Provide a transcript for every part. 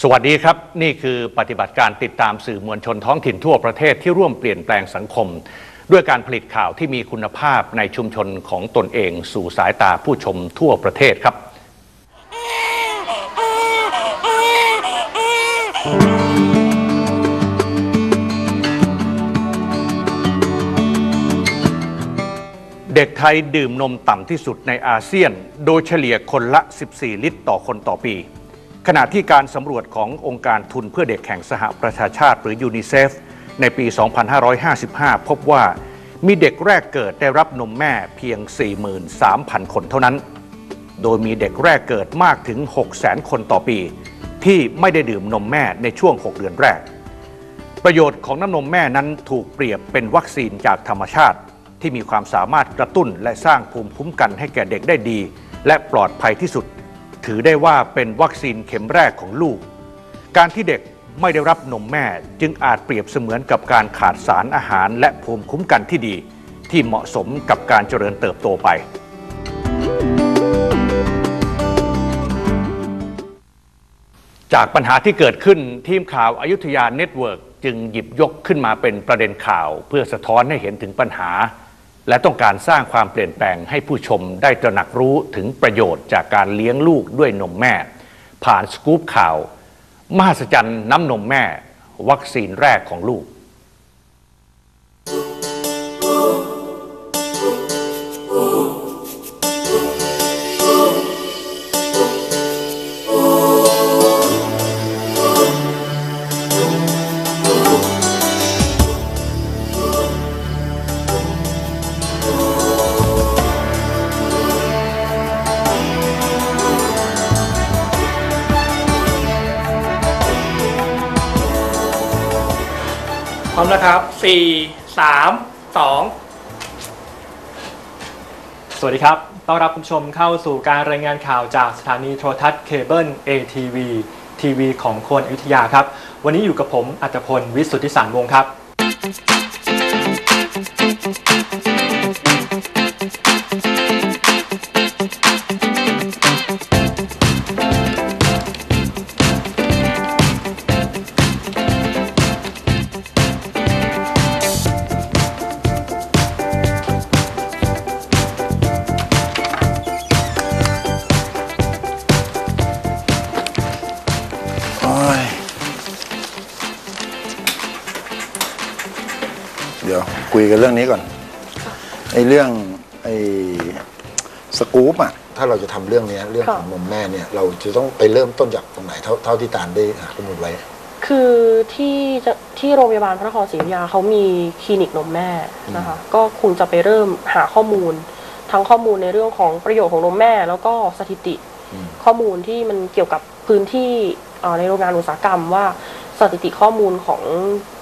สวัสดีครับ นี่คือปฏิบัติการติดตามสื่อมวลชนท้องถิ่นทั่วประเทศที่ร่วมเปลี่ยนแปลงสังคม ด้วยการผลิตข่าวที่มีคุณภาพในชุมชนของตนเอง สู่สายตาผู้ชมทั่วประเทศครับ เด็กไทยดื่มนมต่ำที่สุดในอาเซียน โดยเฉลี่ยคนละ 14 ลิตรต่อคนต่อปี ขณะที่การสำรวจขององค์การทุนเพื่อเด็กแห่งสหประชาชาติหรือยูนิเซฟในปี 2555 พบว่ามีเด็กแรกเกิดได้รับนมแม่เพียง 43,000 คนเท่านั้น โดยมีเด็กแรกเกิดมากถึง 600,000 คนต่อปี ที่ไม่ได้ดื่มนมแม่ในช่วง 6 เดือนแรก ประโยชน์ของน้ำนมแม่นั้นถูกเปรียบเป็นวัคซีนจากธรรมชาติ ที่มีความสามารถกระตุ้นและสร้างภูมิคุ้มกันให้แก่เด็กได้ดี และปลอดภัยที่สุด ถือได้ว่าเป็นวัคซีนเข็มแรกของลูก การที่เด็กไม่ได้รับนมแม่จึงอาจเปรียบเสมือนกับการขาดสารอาหารและภูมิคุ้มกันที่ดี ที่เหมาะสมกับการเจริญเติบโตไป จากปัญหาที่เกิดขึ้นทีมข่าวอายุทยาเน็ตเวิร์กจึงหยิบยกขึ้นมาเป็นประเด็นข่าว เพื่อสะท้อนให้เห็นถึงปัญหา และต้องการสร้างความเปลี่ยนแปลงให้ผู้ชมได้ตระหนักรู้ถึงประโยชน์จากการเลี้ยงลูกด้วยนมแม่ ผ่านสกู๊ปข่าว มหัศจรรย์น้ำนมแม่ วัคซีนแรกของลูก สี่สามสองสวัสดีครับ ต้อนรับคุณผู้ชมเข้าสู่การรายงานข่าวจากสถานีโทรทัศน์เคเบิล ATV ทีวีของคนอยุธยาครับ วันนี้อยู่กับผมอัตพล วิสุทธิสารวงศ์ครับ ยวคุยกันเรื่องนี้ก่อนไอ้เรื่องไอ้สกู๊ปอะถ้าเราจะทำเรื่องเนี้ยเรื่องของนมแม่เนี่ย เราจะต้องไปเริ่มต้นจากตรงไหนเท่าเท่าที่ตาลได้หาข้อมูลไว้ คือที่จะที่โรงพยาบาลพระนครศรีอยุธยาเขามีคลินิกนมแม่นะคะ ก็คงจะไปเริ่มหาข้อมูล ทั้งข้อมูลในเรื่องของประโยชน์ของนมแม่ แล้วก็สถิติอืมข้อมูลที่มันเกี่ยวกับพื้นที่เอ่อในโรงงานอุตสาหกรรมว่าสถิติข้อมูลของ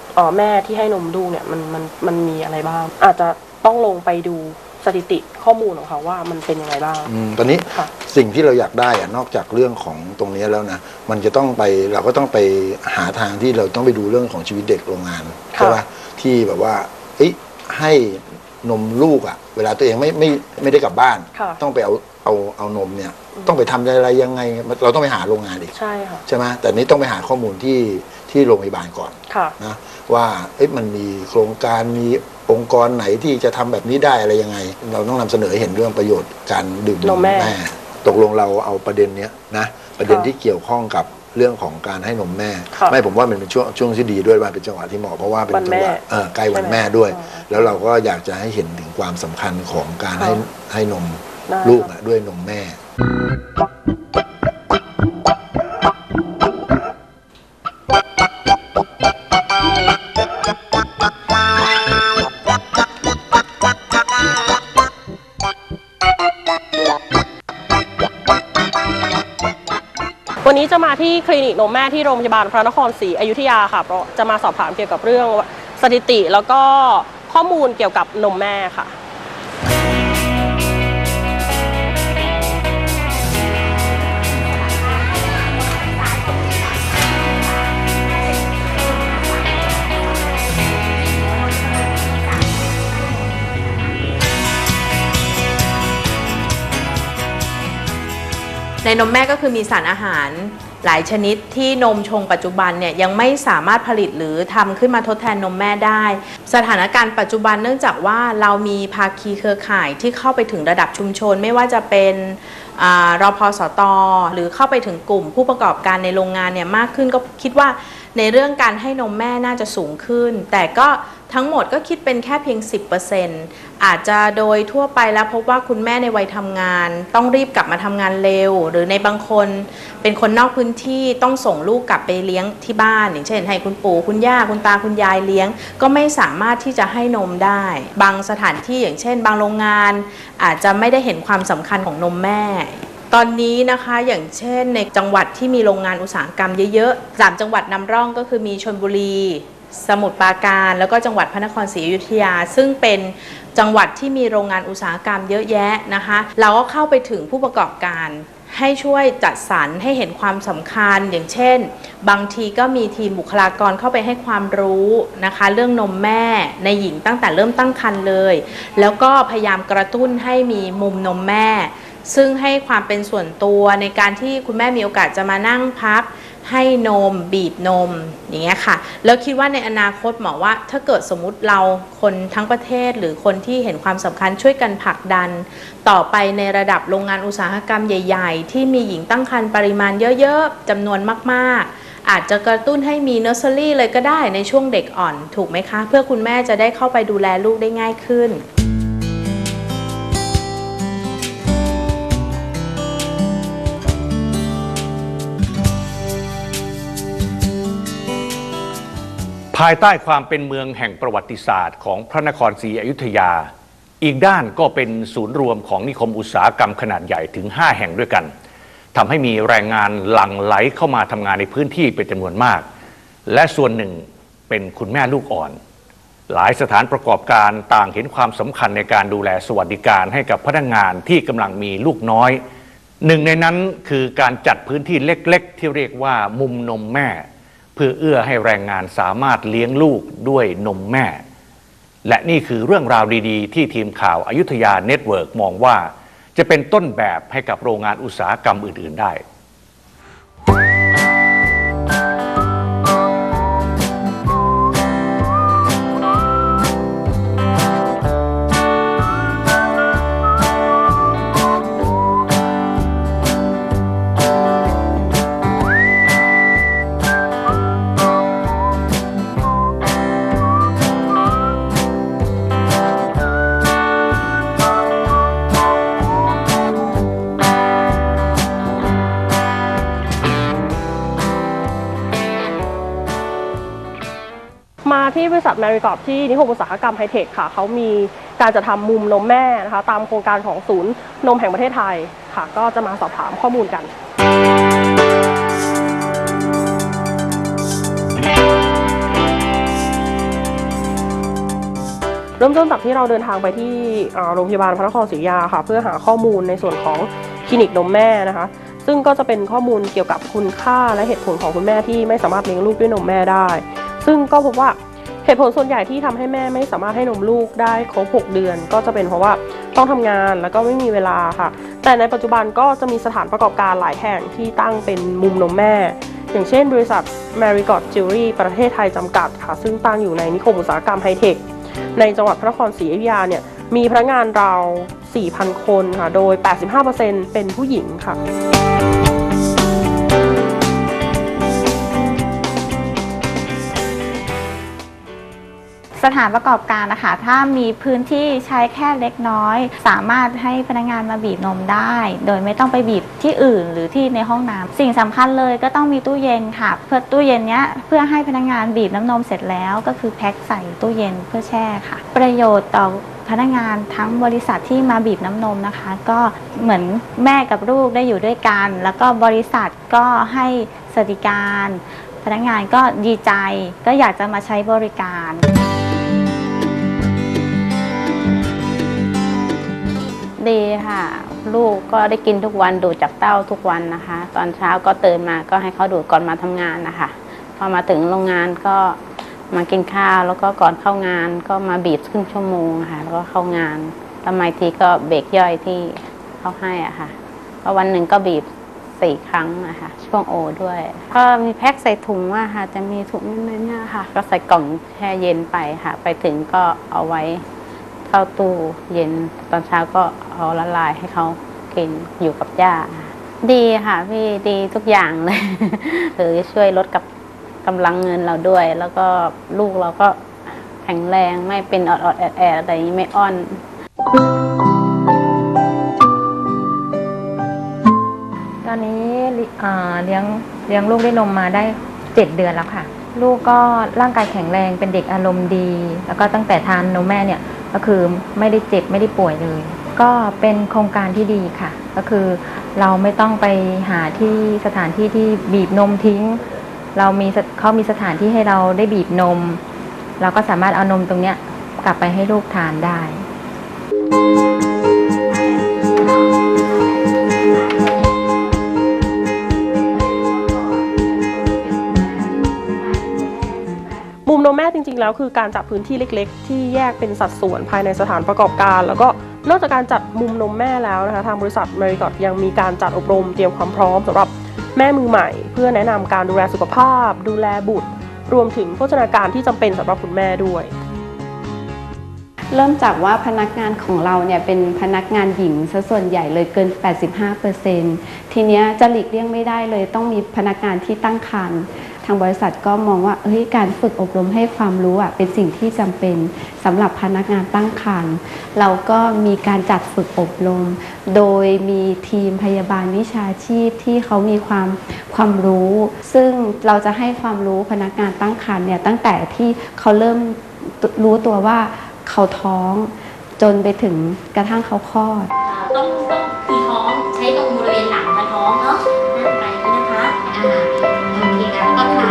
เอ่อ แม่ที่ให้นมลูกเนี่ยมันมันมันมีอะไรบ้าง อาจจะต้องลงไปดูสถิติข้อมูลของเขาว่ามันเป็นยังไงบ้าง อืมตอนนี้ค่ะ สิ่งที่เราอยากได้อะนอกจากเรื่องของตรงนี้แล้วนะ มันจะต้องไปเราก็ต้องไปหาทางที่เราต้องไปดูเรื่องของชีวิตเด็กโรงงานใช่ปะที่แบบว่าเอ้ยให้นมลูกอะเวลาตัวเองไม่ไม่ไม่ได้กลับบ้าน ค่ะต้องไปเอาเอาเอานมเนี่ย ต้องไปทำอะไรยังไง เราต้องไปหาโรงงานอีก ใช่ค่ะ ใช่ไหมแต่นี้ต้องไปหาข้อมูลที่ ที่โรงพยาบาลก่อนค่ะนะว่าเอ๊ะมันมีโครงการมีองค์กรไหนที่จะทำแบบนี้ได้อะไรยังไง เราต้องนำเสนอให้เห็นเรื่องประโยชน์การดื่มนมแม่ ตกลงเราเอาประเด็นเนี้ยนะประเด็นค่ะที่เกี่ยวข้องกับเรื่องของการให้นมแม่ค่ะไม่ผมว่ามันเป็นช่วงช่วงที่ดีด้วยว่าเป็นจังหวะที่เหมาะเพราะว่าเป็นวันจังแม่หวะเออใกล้วันใช่ไหมแม่ด้วยอ๋อแล้วเราก็อยากจะให้เห็นถึงความสำคัญของการค่ะให้ให้นมได้ลูกค่ะอะด้วยนมแม่ คลินิกนมแม่ที่โรงพยาบาลพระนครศรีอยุธยาค่ะเพราะจะมาสอบถามเกี่ยวกับเรื่องสถิติ แล้วก็ข้อมูลเกี่ยวกับนมแม่ค่ะในนมแม่ก็คือมีสารอาหาร หลายชนิดที่นมชงปัจจุบันเนี่ยยังไม่สามารถผลิตหรือทำขึ้นมาทดแทนนมแม่ได้ สถานการณ์ปัจจุบันเนื่องจากว่าเรามีภาคีเครือข่ายที่เข้าไปถึงระดับชุมชน ไม่ว่าจะเป็นอารอพสตหรือเข้าไปถึงกลุ่มผู้ประกอบการในโรงงานเนี่ยมากขึ้นก็คิดว่า ในเรื่องการให้นมแม่น่าจะสูงขึ้น แต่ก็ทั้งหมดก็คิดเป็นแค่เพียง 10%อาจจะโดยทั่วไปแล้วพบว่าคุณแม่ในวัยทำงาน ต้องรีบกลับมาทำงานเร็ว หรือในบางคน เป็นคนนอกพื้นที่ต้องส่งลูกกลับไปเลี้ยงที่บ้าน อย่างเช่นให้คุณปู่คุณย่าคุณตาคุณยายเลี้ยง ก็ไม่สามารถที่จะให้นมได้ บางสถานที่อย่างเช่น บางโรงงาน อาจจะไม่ได้เห็นความสำคัญของนมแม่ ตอนนี้นะคะอย่างเช่นในจังหวัดที่มีโรงงานอุตสาหกรรมเยอะๆสามจังหวัดนำร่องก็คือมีชนบุรี สมุทรปราการ แล้วก็จังหวัดพระนครศรีอยุธยา ซึ่งเป็นจังหวัดที่มีโรงงานอุตสาหกรรมเยอะแยะนะคะ เราก็เข้าไปถึงผู้ประกอบการให้ช่วยจัดสรรให้เห็นความสำคัญอย่างเช่น บางทีก็มีทีมบุคลากรเข้าไปให้ความรู้นะคะ เรื่องนมแม่ในหญิงตั้งแต่เริ่มตั้งครรภ์เลย แล้วก็พยายามกระตุ้นให้มีมุมนมแม่ ซึ่งให้ความเป็นส่วนตัวในการที่คุณแม่มีโอกาสจะมานั่งพักให้นมบีบนมอย่างเงี้ยค่ะ แล้วคิดว่าในอนาคตหมอว่า ถ้าเกิดสมมุติเราคนทั้งประเทศหรือคนที่เห็นความสำคัญช่วยกันผลักดัน ต่อไปในระดับโรงงานอุตสาหกรรมใหญ่ ๆ ที่มีหญิงตั้งครรภ์ปริมาณเยอะๆจำนวนมากๆอาจจะกระตุ้นให้มีเนอร์เซอรี่เลยก็ได้ในช่วงเด็กอ่อน ถูกไหมคะ เพื่อคุณแม่จะได้เข้าไปดูแลลูกได้ง่ายขึ้น ภายใต้ความเป็นเมืองแห่งประวัติศาสตร์ของพระนครศรีอยุธยา อีกด้านก็เป็นศูนย์รวมของนิคมอุตสาหกรรมขนาดใหญ่ถึง 5 แห่งด้วยกันทำให้มีแรงงานหลั่งไหลเข้ามาทำงานในพื้นที่เป็นจำนวนมาก และส่วนหนึ่งเป็นคุณแม่ลูกอ่อน หลายสถานประกอบการต่างเห็นความสำคัญในการดูแลสวัสดิการให้กับพนักงานที่กำลังมีลูกน้อย หนึ่งในนั้นคือการจัดพื้นที่เล็ก ๆ ที่เรียกว่ามุมนมแม่ พื่อเอื้อให้แรงงานสามารถเลี้ยงลูกด้วยนมแม่ และนี่คือเรื่องราวดีๆ ที่ทีมข่าวอายุทยาเน็ตเวิร์กมองว่า จะเป็นต้นแบบให้กับโรงงานอุตสาหกรรมอื่น ๆ ได้ ษัทแมริกอ t ที่นิคมอุตสาหกรรมไฮเทคค่ะเขามีการจะทำมุมนมแม่นะคะตามโครงการของศูนย์นมแห่งประเทศไทยค่ะ ก็จะมาสอบถามข้อมูลกันเริ่มต้นจากที่เราเดินทางไปที่โรงพยาบาลพระนครศรีอยุธยาค่ะ เพื่อหาข้อมูลในส่วนของคลินิกนมแม่นะคะ ซึ่งก็จะเป็นข้อมูลเกี่ยวกับคุณค่าและเหตุผลของคุณแม่ที่ไม่สามารถเลี้ยงลูกด้วยนมแม่ได้ ซึ่งก็พบว่า เหตุผลส่วนใหญ่ที่ทำให้แม่ไม่สามารถให้นมลูกได้ครบ 6 เดือน ก็จะเป็นเพราะว่าต้องทำงานแล้วก็ไม่มีเวลาค่ะ แต่ในปัจจุบันก็จะมีสถานประกอบการหลายแห่งที่ตั้งเป็นมุมนมแม่ อย่างเช่น บริษัท Marigot Jewelry ประเทศไทยจำกัดค่ะ ซึ่งตั้งอยู่ในนิคมอุตสาหกรรมไฮเทค ในจังหวัดพระนครศรีอยุธยาเนี่ยมีพนักงานราว4,000 คนค่ะ โดย 85%เป็นผู้หญิงค่ะ สถานประกอบการนะคะถ้ามีพื้นที่ใช้แค่เล็กน้อย สามารถให้พนักงานมาบีบนมได้ โดยไม่ต้องไปบีบที่อื่นหรือที่ในห้องน้ำสิ่งสำคัญเลยก็ต้องมีตู้เย็นค่ะ เพื่อตู้เย็นเนี้ยเพื่อให้พนักงานบีบน้ำนมเสร็จแล้วก็คือแพ็คใส่ตู้เย็นเพื่อแช่ค่ะ ประโยชน์ต่อพนักงานทั้งบริษัทที่มาบีบน้ำนมนะคะ ก็เหมือนแม่กับลูกได้อยู่ด้วยกัน แล้วก็บริษัทก็ให้สวัสดิการ พนักงานก็ดีใจก็อยากจะมาใช้บริการ ดีค่ะ ลูกก็ได้กินทุกวันดูดจากเต้าทุกวันนะคะ ตอนเช้าก็ตื่นมาก็ให้เขาดูดก่อนมาทำงานนะคะพอมาถึงโรงงานก็มากินข้าวแล้วก็ก่อนเข้างานก็มาบีบครึ่งชั่วโมงค่ะ แล้วก็เข้างานทำไมทีก็เบรกย่อยที่เขาให้อะค่ะก็วันหนึ่งก็บีบสี่ครั้งนะคะช่วงโอด้วยก็มีแพ็คใส่ถุงอะค่ะ จะมีถุงนิดๆเนี่ยค่ะ ก็ใส่กล่องแช่เย็นไปค่ะ ไปถึงก็เอาไว้ เข้าตู้เย็นตอนเช้าก็เอาละลายให้เขากินอยู่กับย่าดีค่ะพี่ดีทุกอย่างเลยคือช่วยลดกับกำลังเงินเราด้วย แล้วก็ลูกเราก็แข็งแรงไม่เป็นออดๆแอดๆอะไรอย่างนี้ไม่อ้อนตอนนี้เลี้ยงเลี้ยงลูกด้วยนมมาได้เจ็ดเดือนแล้วค่ะ ลูกก็ร่างกายแข็งแรงเป็นเด็กอารมณ์ดี แล้วก็ตั้งแต่ทานนมแม่เนี่ยก็คือไม่ได้เจ็บไม่ได้ป่วยเลย ก็เป็นโครงการที่ดีค่ะ ก็คือเราไม่ต้องไปหาที่สถานที่ที่บีบนมทิ้ง เรามีเขามีสถานที่ให้เราได้บีบนม เราก็สามารถเอานมตรงเนี้ยกลับไปให้ลูกทานได้ มแม่จริงๆ แล้วคือการจัดพื้นที่เล็กๆ ที่แยกเป็นสัดส่วนภายในสถานประกอบการ แล้วก็นอกจากการจัดมุมนมแม่แล้วนะคะทางบริษัทเมริกอตยังมีการจัดอบรมเตรียมความพร้อมสำหรับแม่มือใหม่ เพื่อแนะนำการดูแลสุขภาพ ดูแลบุตร รวมถึงโภชนาการที่จำเป็นสำหรับคุณแม่ด้วย เริ่มจากว่าพนักงานของเราเนี่ยเป็นพนักงานหญิงซะส่วนใหญ่เลยเกิน 85%ทีเนี้ยจะหลีกเลี่ยงไม่ได้เลยต้องมีพนักงานที่ตั้งครรภ์างบริษัทก็มองว่าเฮ้ยการฝึกอบรมให้ความรู้อะเป็นสิ่งที่จำเป็นสำหรับพนักงานตั้งครรภ์เราก็มีการจัดฝึกอบรม โดยมีทีมพยาบาลวิชาชีพที่เขามีความความรู้ ซึ่งเราจะให้ความรู้พนักงานตั้งครรภ์เนี่ยตั้งแต่ที่เขาเริ่มรู้ตัวว่าเขาท้องจนไปถึงกระทั่งเขาคลอด ต้องต้องคือท้องใช้ตรงบริ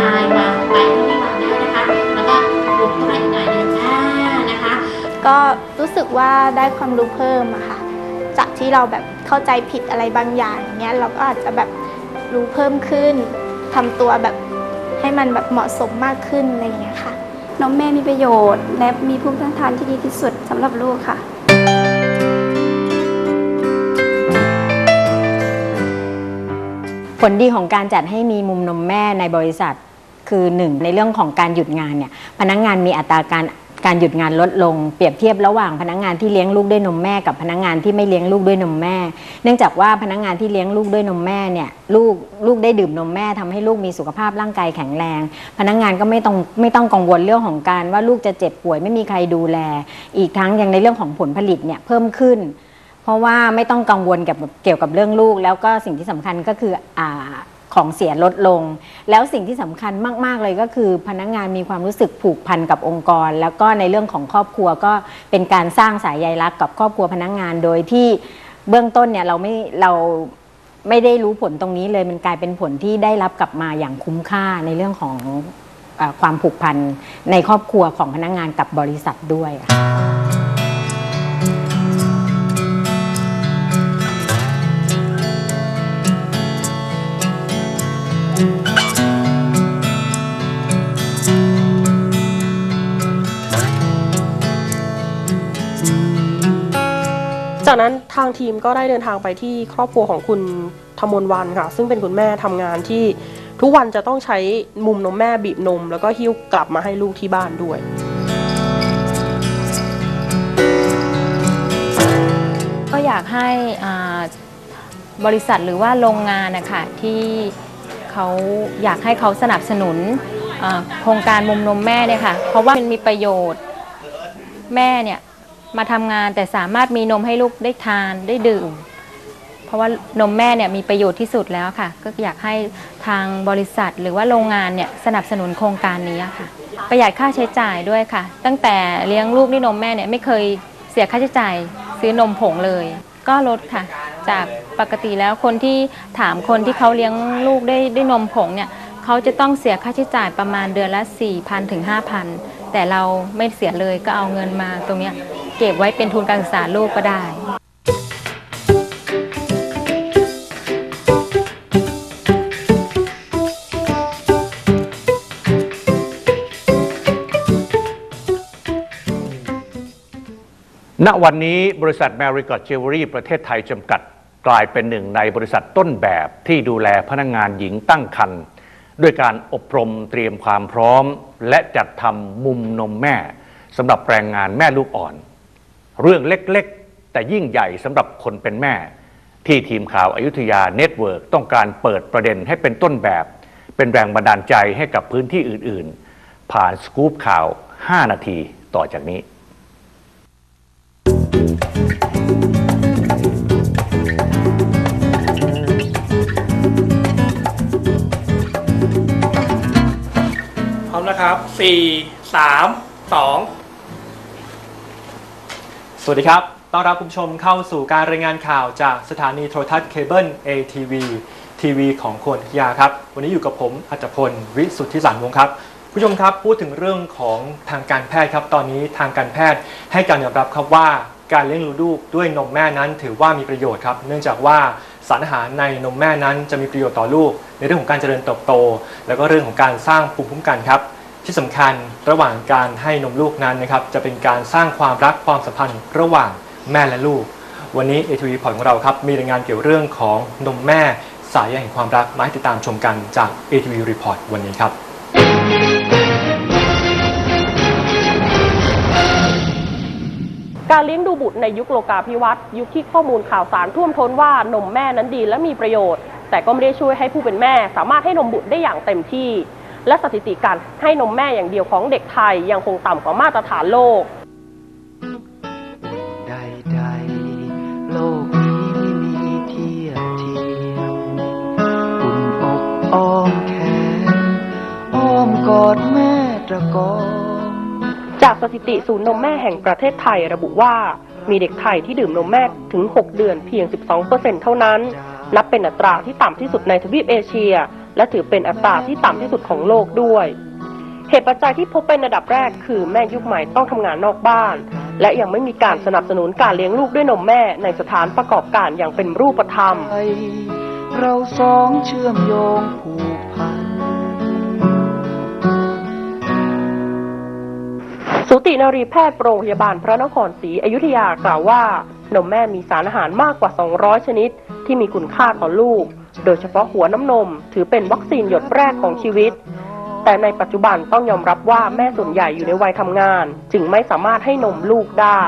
ายวางไปที่วางได้นะคะ แล้วก็ลุกเข้าไปอีกหน่อยหนึงอ่านะคะ ก็รู้สึกว่าได้ความรู้เพิ่มอะค่ะ จากที่เราแบบเข้าใจผิดอะไรบางอย่างอย่างเงี้ยเราก็อาจจะแบบรู้เพิ่มขึ้นทำตัวแบบให้มันแบบเหมาะสมมากขึ้นอะไรอย่างเงี้ยค่ะนมแม่มีประโยชน์ และมีภูมิต้านทานที่ดีที่สุดสำหรับลูกค่ะผลดีของการจัดให้มีมุมนมแม่ในบริษัท คือหนึ่งในเรื่องของการหยุดงานเนี่ยพนักงานมีอัตราการการหยุดงานลดลงเปรียบเทียบระหว่างพนักงานที่เลี้ยงลูกด้วยนมแม่กับพนักงานที่ไม่เลี้ยงลูกด้วยนมแม่ เนื่องจากว่าพนักงานที่เลี้ยงลูกด้วยนมแม่เนี่ยลูกลูกได้ดื่มนมแม่ทำให้ลูกมีสุขภาพร่างกายแข็งแรง พนักงานก็ไม่ต้องไม่ต้องกังวลเรื่องของการว่าลูกจะเจ็บป่วยไม่มีใครดูแล อีกทั้งยังในเรื่องของผลผลิตเนี่ยเพิ่มขึ้น เพราะว่าไม่ต้องกังวลกับเกี่ยวกับเรื่องลูก แล้วก็สิ่งที่สำคัญก็คืออ่า ของเสียลดลง แล้วสิ่งที่สำคัญมาก ๆ เลยก็คือพนักงานมีความรู้สึกผูกพันกับองค์กร แล้วก็ในเรื่องของครอบครัวก็เป็นการสร้างสายใยรักกับครอบครัวพนักงานโดยที่เบื้องต้นเนี่ยเราไม่เราไม่ได้รู้ผลตรงนี้เลยมันกลายเป็นผลที่ได้รับกลับมาอย่างคุ้มค่าในเรื่องของอความผูกพันในครอบครัวของพนักงานกับบริษัทด้วยค่ะ จากนั้นทางทีมก็ได้เดินทางไปที่ครอบครัวของคุณธมนวันค่ะ ซึ่งเป็นคุณแม่ทำงานที่ทุกวันจะต้องใช้มุมนมแม่บีบนม แล้วก็หิ้วกลับมาให้ลูกที่บ้านด้วยก็อยากให้บริษัทหรือว่าโรงงานนะคะที่เขาอยากให้เขาสนับสนุนโครงการมุมนมแม่เนี่ยค่ะ เพราะว่ามันมีประโยชน์แม่เนี่ย มาทำงานแต่สามารถมีนมให้ลูกได้ทานได้ดื่ม เพราะว่านมแม่เนี่ยมีประโยชน์ที่สุดแล้วค่ะ ก็อยากให้ทางบริษัทหรือว่าโรงงานเนี่ยสนับสนุนโครงการนี้ค่ะ ประหยัดค่าใช้จ่ายด้วยค่ะ ตั้งแต่เลี้ยงลูกด้วยนมแม่เนี่ยไม่เคยเสียค่าใช้จ่ายซื้อนมผงเลย ก็ลดค่ะ จากปกติแล้วคนที่ถามคนที่เขาเลี้ยงลูกได้ด้วยนมผงเนี่ยเขาจะต้องเสียค่าใช้จ่ายประมาณเดือนละ 4,000 ถึง 5,000 แต่เราไม่เสียเลยก็เอาเงินมาตรงเนี้ย เก็บไว้เป็นทุนการศึกษาลูกก็ได้ ณวันนี้บริษัท m a r i g o t Jewelry ประเทศไทยจำกัดกลายเป็นหนึ่งในบริษัทต้นแบบที่ดูแลพนักงานหญิงตั้งครรภ์ด้วยการอบรมเตรียมความพร้อม และจัดทำมุมนมแม่สำหรับแรงงานแม่ลูกอ่อน เรื่องเล็กๆ แต่ยิ่งใหญ่สำหรับคนเป็นแม่ ที่ทีมข่าวอายุทยาเน็ตเวิร์กต้องการเปิดประเด็นให้เป็นต้นแบบ เป็นแรงบันดาลใจให้กับพื้นที่อื่นๆ ผ่านสกู๊ปข่าว 5 นาทีต่อจากนี้พร้อมนะครับสี่สาม สวัสดีครับ ต้อนรับคุณผู้ชมเข้าสู่การรายงานข่าวจากสถานีโทรทัศน์เคเบิล ATV ทีวีของคนอยุธยาครับ วันนี้อยู่กับผมอัจพล วิสุทธิสารวงศ์ครับ ผู้ชมครับพูดถึงเรื่องของทางการแพทย์ครับ ตอนนี้ทางการแพทย์ให้การยอมรับครับว่าการเลี้ยงลูกด้วยนมแม่นั้นถือว่ามีประโยชน์ครับ เนื่องจากว่าสารอาหารในนมแม่นั้นจะมีประโยชน์ต่อลูก ในเรื่องของการเจริญเติบโต แล้วก็เรื่องของการสร้างภูมิคุ้มกันครับ ที่สำคัญระหว่างการให้นมลูกนั้นนะครับจะเป็นการสร้างความรักความสัมพันธ์ระหว่างแม่และลูก วันนี้ ATV พอร์ตของเราครับมีรายงานเกี่ยวเรื่องของนมแม่สายใยแห่งความรักมาให้ติดตามชมกันจาก ATV Report วันนี้ครับการเลี้ยงดูบุตรในยุคโลกาภิวัตน์ยุคที่ข้อมูลข่าวสารท่วมท้นว่านมแม่นั้นดีและมีประโยชน์ แต่ก็ไม่ได้ช่วยให้ผู้เป็นแม่ สามารถให้นมบุตรได้อย่างเต็มที่ และสถิติการให้นมแม่อย่างเดียวของเด็กไทยยังคงต่ำกว่ามาตรฐานโลก ใดๆโลกนี้ไม่มีเทียบเทียมอุ่นอกอ้อมแขนอ้อมกอดแม่ตะกอมจากสถิติศูนย์นมแม่แห่งประเทศไทยระบุว่า มีเด็กไทยที่ดื่มนมแม่ถึง 6 เดือนเพียง 12%เท่านั้น นับเป็นอัตราที่ต่ำที่สุดในทวีปเอเชีย และถือเป็นอัตราที่ต่ำที่สุดของโลกด้วย เหตุปัจจัยที่พบเป็นอันดับแรกคือแม่ยุคใหม่ต้องทำงานนอกบ้าน และยังไม่มีการสนับสนุนการเลี้ยงลูกด้วยนมแม่ในสถานประกอบการอย่างเป็นรูปธรรม เราสองเชื่อมโยงผูกพันสูตินรีแพทย์โรงพยาบาลพระนครศรีอยุธยากล่าวว่านมแม่มีสารอาหารมากกว่า 200 ชนิด ที่มีคุณค่าต่อลูก โดยเฉพาะหัวน้ำนม ถือเป็นวัคซีนหยดแรกของชีวิต แต่ในปัจจุบันต้องยอมรับว่าแม่ส่วนใหญ่อยู่ในวัยทำงาน จึงไม่สามารถให้นมลูกได้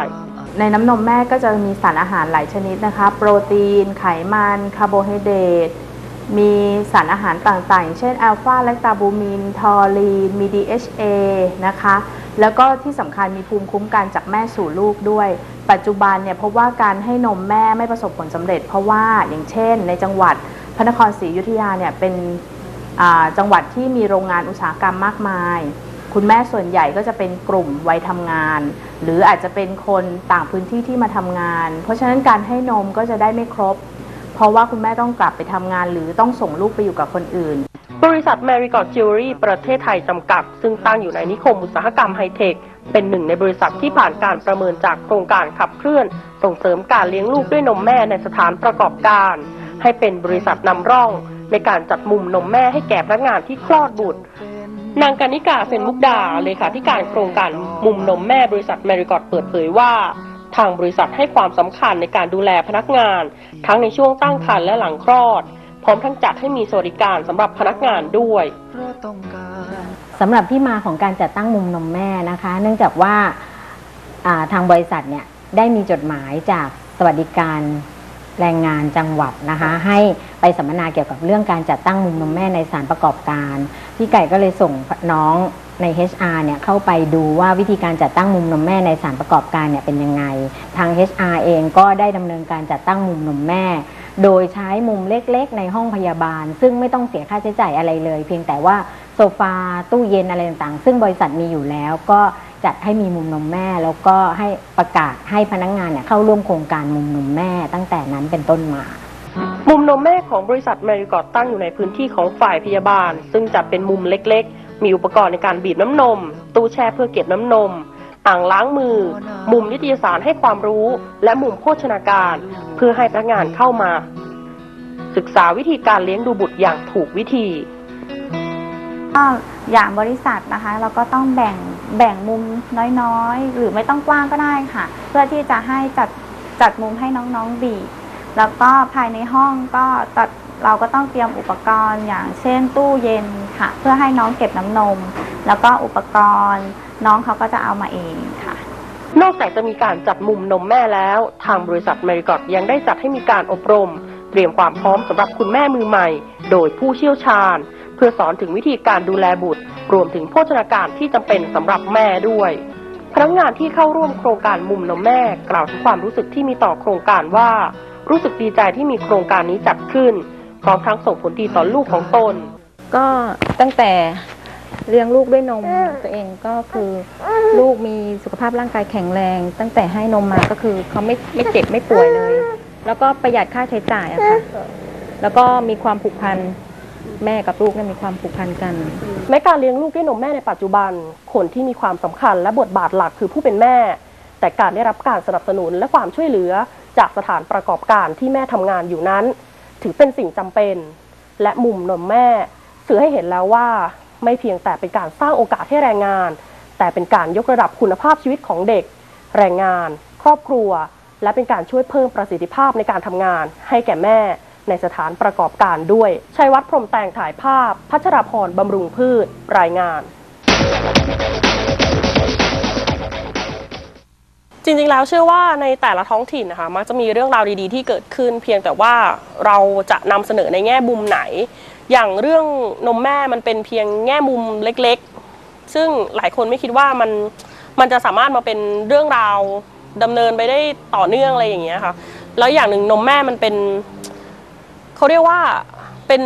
ในน้ำนมแม่ก็จะมีสารอาหารหลายชนิดนะคะ โปรตีน ไขมัน คาร์โบไฮเดรตมีสารอาหารต่างๆ เช่นอัลฟาแลคตาบูมิน ทอรีน มี DHA นะคะ แล้วก็ที่สำคัญมีภูมิคุ้มกันจากแม่สู่ลูกด้วย ปัจจุบันเนี่ยพบว่าการให้นมแม่ไม่ประสบผลสำเร็จ เพราะว่าอย่างเช่น ในจังหวัด พระนครศรีอยุธยาเนี่ยเป็นจังหวัดที่มีโรงงานอุตสาหกรรมมากมาย คุณแม่ส่วนใหญ่ก็จะเป็นกลุ่มวัยทำงาน หรืออาจจะเป็นคนต่างพื้นที่ที่มาทำงาน เพราะฉะนั้นการให้นมก็จะได้ไม่ครบ เพราะว่าคุณแม่ต้องกลับไปทำงานหรือต้องส่งลูกไปอยู่กับคนอื่น บริษัท Marigot Jewelry ประเทศไทยจำกัด ซึ่งตั้งอยู่ในนิคมอุตสาหกรรมไฮเทคเป็นหนึ่งในบริษัทที่ผ่านการประเมินจากโครงการขับเคลื่อน ส่งเสริมการเลี้ยงลูกด้วยนมแม่ในสถานประกอบการ ให้เป็นบริษัทนำร่อง ในการจัดมุมนมแม่ให้แก่พนักงานที่คลอดบุตร นางกานิกาเฟนมุกดาเลขาธิการโครงการมุมนมแม่บริษัท Marigot เปิดเผยว่าทางบริษัทให้ความสำคัญในการดูแลพนักงาน ทั้งในช่วงตั้งครรภ์และหลังคลอด พร้อมทั้งจัดให้มีสวัสดิการสำหรับพนักงานด้วยสำหรับที่มาของการจัดตั้งมุมนมแม่นะคะ เนื่องจากว่าอ่าทางบริษัทเนี่ยได้มีจดหมายจากสวัสดิการ แรงงานจังหวัดนะคะ ให้ไปสัมมนาเกี่ยวกับเรื่องการจัดตั้งมุมนมแม่ในสถารประกอบการ พี่ไก่ก็เลยส่งน้องใน HR เนี่ยเข้าไปดูว่าวิธีการจัดตั้งมุมนมแม่ในสถารประกอบการเนี่ยเป็นยังไง ทาง HR เองก็ได้ดำเนินการจัดตั้งมุมนมแม่ โดยใช้มุมเล็กๆ ในห้องพยาบาล ซึ่งไม่ต้องเสียค่าใช้จ่ายอะไรเลย เพียงแต่ว่าโซฟาตู้เย็นอะไรต่างๆ ซึ่งบริษัทมีอยู่แล้วก็ จัดให้มีมุมนมแม่ แล้วก็ให้ประกาศให้พนักงานเนี่ยเข้าร่วมโครงการมุมนมแม่ตั้งแต่นั้นเป็นต้นมา มุมนมแม่ของบริษัทแมริกอตตั้งอยู่ในพื้นที่ของฝ่ายพยาบาล ซึ่งจัดเป็นมุมเล็กๆ มีอุปกรณ์ในการบีบน้ำนม ตู้แช่เพื่อเก็บน้ำนมอ่างล้างมือ มุมนิตยสารให้ความรู้ และมุมโภชนาการ เพื่อให้พนักงานเข้ามา ศึกษาวิธีการเลี้ยงดูบุตรอย่างถูกวิธี ก็อย่างบริษัทนะคะ เราก็ต้องแบ่งแบ่งมุมน้อยๆ หรือไม่ต้องกว้างก็ได้ค่ะ เพื่อที่จะให้จัดจัดมุมให้น้องๆบีบแล้วก็ภายในห้องก็ตัดเราก็ต้องเตรียมอุปกรณ์อย่างเช่นตู้เย็นค่ะ เพื่อให้น้องเก็บน้ำนม แล้วก็อุปกรณ์น้องเขาก็จะเอามาเองค่ะ นอกจากจะมีการจัดมุมนมแม่แล้ว ทางบริษัทเมริกอตยังได้จัดให้มีการอบรม เตรียมความพร้อมสำหรับคุณแม่มือใหม่ โดยผู้เชี่ยวชาญ พื่อสอนถึงวิธีการดูแลบุตร รวมถึงโภชนาการที่จำเป็นสำหรับแม่ด้วย พนักงานที่เข้าร่วมโครงการมุมนมแม่ กล่าวถึงความรู้สึกที่มีต่อโครงการว่า รู้สึกดีใจที่มีโครงการนี้จัดขึ้น พร้อมทั้งส่งผลดีต่อลูกของตน ก็ตั้งแต่เลี้ยงลูกด้วยนมตัวเองก็คือลูกมีสุขภาพร่างกายแข็งแรง ตั้งแต่ให้นมมาก็คือเขาไม่ไม่เจ็บไม่ป่วยเลย แล้วก็ประหยัดค่าใช้จ่ายอะค่ะแล้วก็มีความผูกพัน แม่กับลูกเนี่ยมีความผูกพันกัน แม้การเลี้ยงลูกด้วยนมแม่ในปัจจุบัน คนที่มีความสำคัญและบทบาทหลักคือผู้เป็นแม่ แต่การได้รับการสนับสนุนและความช่วยเหลือจากสถานประกอบการที่แม่ทำงานอยู่นั้น ถือเป็นสิ่งจำเป็น และมุมนมแม่สื่อให้เห็นแล้วว่า ไม่เพียงแต่เป็นการสร้างโอกาสให้แรงงาน แต่เป็นการยกระดับคุณภาพชีวิตของเด็ก แรงงาน ครอบครัว และเป็นการช่วยเพิ่มประสิทธิภาพในการทำงาน ให้แก่แม่ ในสถานประกอบการด้วยชัยวัฒน์พรมแต่งถ่ายภาพ พัชรพรบำรุงพืช รายงานจริงๆ แล้วเชื่อว่าในแต่ละท้องถิ่นนะคะมักจะมีเรื่องราวดีๆ ที่เกิดขึ้น เพียงแต่ว่าเราจะนำเสนอในแง่มุมไหน อย่างเรื่องนมแม่มันเป็นเพียงแง่มุมเล็กๆ ซึ่งหลายคนไม่คิดว่ามันมันจะสามารถมาเป็นเรื่องราวดำเนินไปได้ต่อเนื่องอะไรอย่างเงี้ยค่ะแล้วอย่างหนึ่งนมแม่มันเป็น เขาเรียกว่าเป็น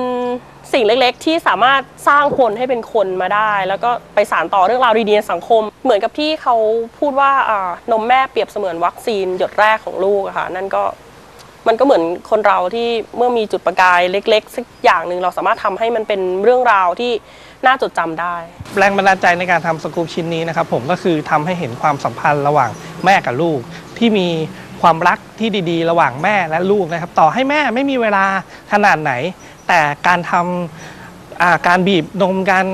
สิ่งเล็กๆ ที่สามารถสร้างคนให้เป็นคนมาได้ แล้วก็ไปสานต่อเรื่องราวดีๆในสังคม เหมือนกับที่เขาพูดว่านมแม่เปรียบเสมือนวัคซีนหยดแรกของลูกอะค่ะนั่นก็มันก็เหมือนคนเราที่เมื่อมีจุดประกายเล็กๆสักอย่างหนึ่งเราสามารถทำให้มันเป็นเรื่องราวที่น่าจดจำได้ แรงบันดาลใจในการทำสกู๊ปชิ้นนี้นะครับผมก็คือทำให้เห็นความสัมพันธ์ระหว่างแม่กับลูกที่มี ความรักที่ดีๆ ระหว่างแม่และลูกนะครับ ต่อให้แม่ไม่มีเวลาขนาดไหน แต่การทำการบีบนมการ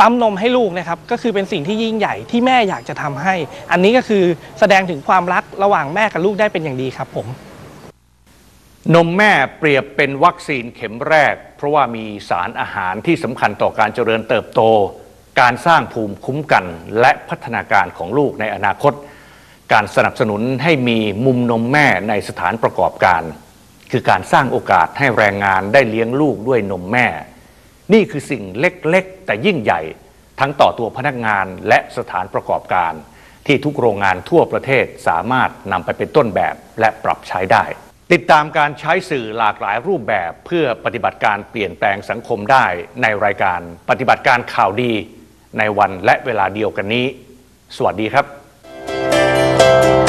ปั๊มนมให้ลูกนะครับก็คือเป็นสิ่งที่ยิ่งใหญ่ที่แม่อยากจะทำให้ อันนี้ก็คือแสดงถึงความรักระหว่างแม่กับลูกได้เป็นอย่างดีครับผม นมแม่เปรียบเป็นวัคซีนเข็มแรก เพราะว่ามีสารอาหารที่สำคัญต่อการเจริญเติบโต การสร้างภูมิคุ้มกัน และพัฒนาการของลูกในอนาคต การสนับสนุนให้มีมุมนมแม่ในสถานประกอบการ คือการสร้างโอกาสให้แรงงานได้เลี้ยงลูกด้วยนมแม่ นี่คือสิ่งเล็กๆ แต่ยิ่งใหญ่ ทั้งต่อตัวพนักงานและสถานประกอบการ ที่ทุกโรงงานทั่วประเทศสามารถนำไปเป็นต้นแบบและปรับใช้ได้ ติดตามการใช้สื่อหลากหลายรูปแบบเพื่อปฏิบัติการเปลี่ยนแปลงสังคมได้ในรายการปฏิบัติการข่าวดี ในวันและเวลาเดียวกันนี้ สวัสดีครับ Thank you.